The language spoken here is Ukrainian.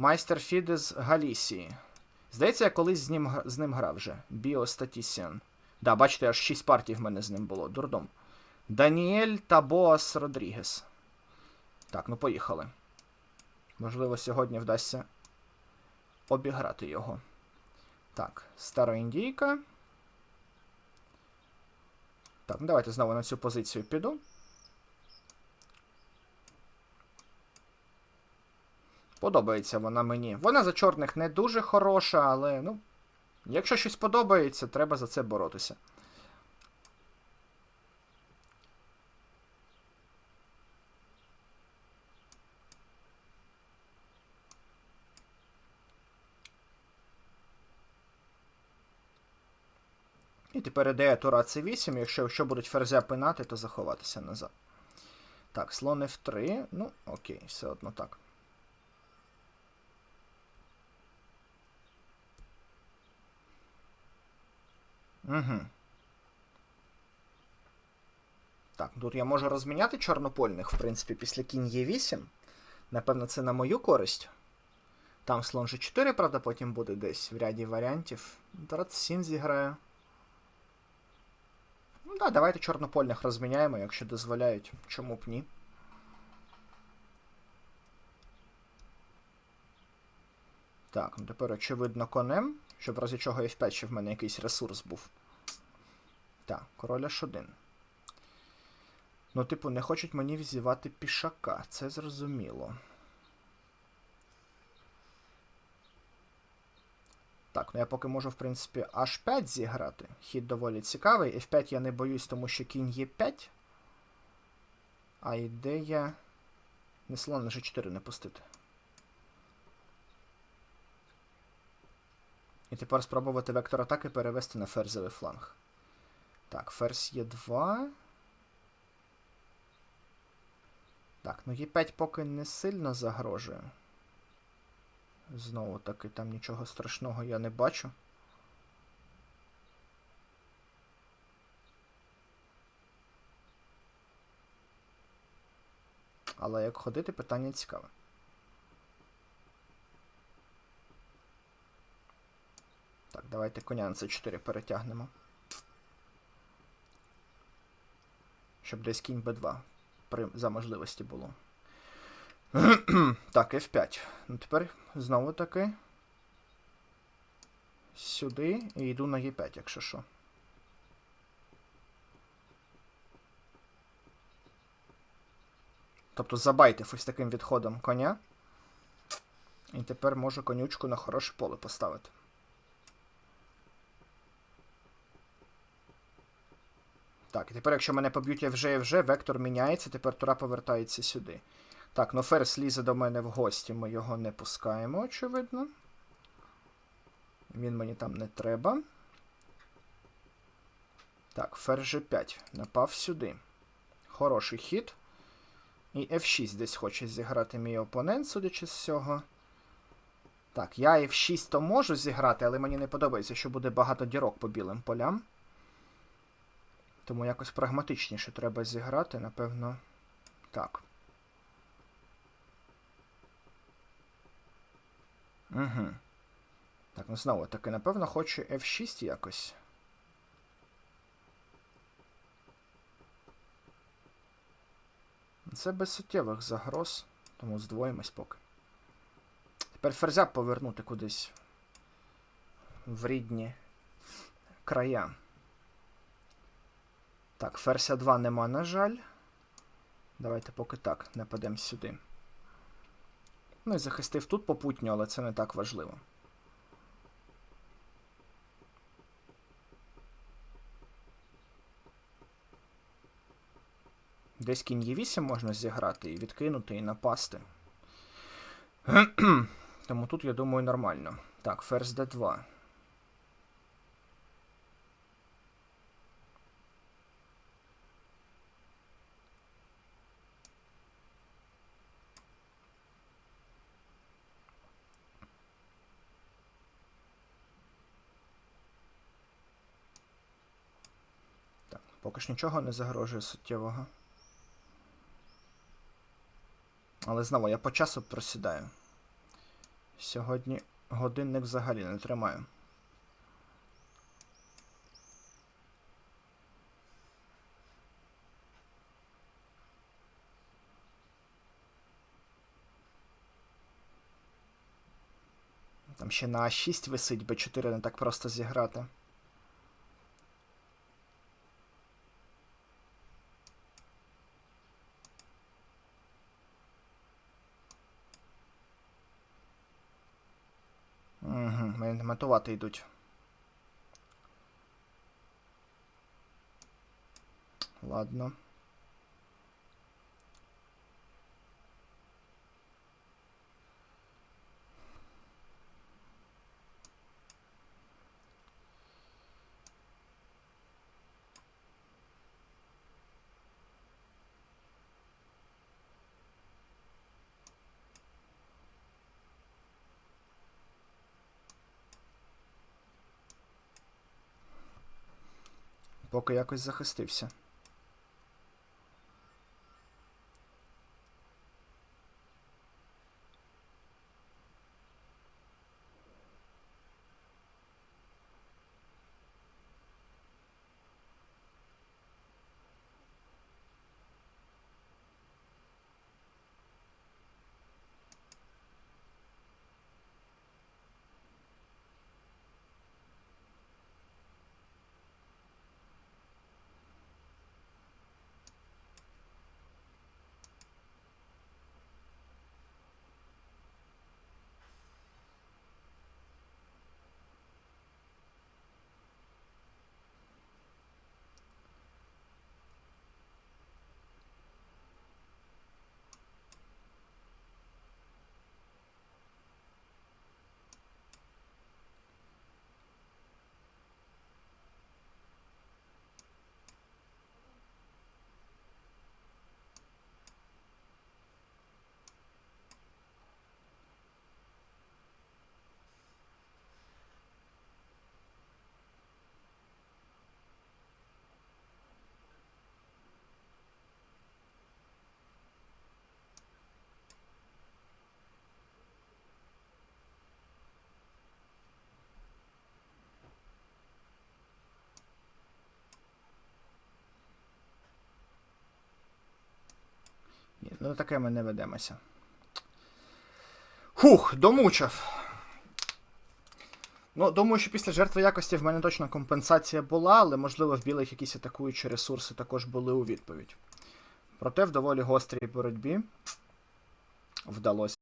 Майстер Фіде з Галісії. Здається, я колись з ним, з ним грав вже. Біостатісіан. Да, бачите, аж 6 партій в мене з ним було. Дурдом. Даніель та Боас Родрігес. Так, ну поїхали. Можливо, сьогодні вдасться обіграти його. Так, стара індійка. Так, ну давайте знову на цю позицію піду. Подобається вона мені. Вона за чорних не дуже хороша, але, ну, якщо щось подобається, треба за це боротися. І тепер ідея тура c8, якщо, якщо будуть ферзя пинати, то заховатися назад. Так, слон f3. Ну, окей, все одно так. Угу. Так, тут я можу розміняти чорнопольних, в принципі, після кінь Е8. Напевно, це на мою користь. Там слон G4, правда, потім буде десь в ряді варіантів. Тарат 7 зіграю. Ну да, давайте чорнопольних розміняємо, якщо дозволяють. Чому б ні? Так, ну тепер очевидно конем, щоб в разі чого F5 ще в мене якийсь ресурс був. Так, король H1. Ну, типу, не хочуть мені взівати пішака, це зрозуміло. Так, ну я поки можу, в принципі, H5 зіграти. Хід доволі цікавий. F5 я не боюсь, тому що кінь Е5. А ідея. Не слон на G4 не пустити. І тепер спробувати вектор атаки перевести на ферзовий фланг. Так, ферзь Е2. Так, ну Е5 поки не сильно загрожує. Знову таки, там нічого страшного я не бачу. Але як ходити, питання цікаве. Так, давайте коня на c4 перетягнемо. Щоб десь кінь b2 при, за можливості було. так, F5. Ну тепер знову таки. Сюди і йду на Е5, якщо що. Тобто забайтив ось таким відходом коня. І тепер можу конючку на хороше поле поставити. Так, і тепер, якщо мене поб'ють FG, FG, вектор міняється, тепер тура повертається сюди. Так, ну ферзь лізе до мене в гості, ми його не пускаємо, очевидно. Він мені там не треба. Так, ферзь G5. Напав сюди. Хороший хід. І F6 десь хоче зіграти мій опонент, судячи з цього. Так, я F6 то можу зіграти, але мені не подобається, що буде багато дірок по білим полям. Тому якось прагматичніше треба зіграти, напевно. Так. Угу. Так, ну знову таки, напевно, хочу F6 якось. Це без суттєвих загроз, тому здвоїмось поки. Тепер ферзя повернути кудись в рідні края. Так, ферзя 2 нема, на жаль. Давайте поки так, нападемо сюди. Ну і захистив тут попутньо, але це не так важливо. Десь кінь Е8 можна зіграти і відкинути, і напасти. Тому тут, я думаю, нормально. Так, ферзь d2. Поки ж нічого не загрожує суттєвого. Але знову я по часу просідаю. Сьогодні годинник взагалі не тримаю. Там ще на А6 висить, Б4 не так просто зіграти. Угу, мене матувати йдуть. Ладно. Поки якось захистився. Ну таке ми не ведемося. Хух, домучив. Ну, думаю, що після жертви якості в мене точно компенсація була, але, можливо, в білих якісь атакуючі ресурси також були у відповідь. Проте в доволі гострій боротьбі вдалося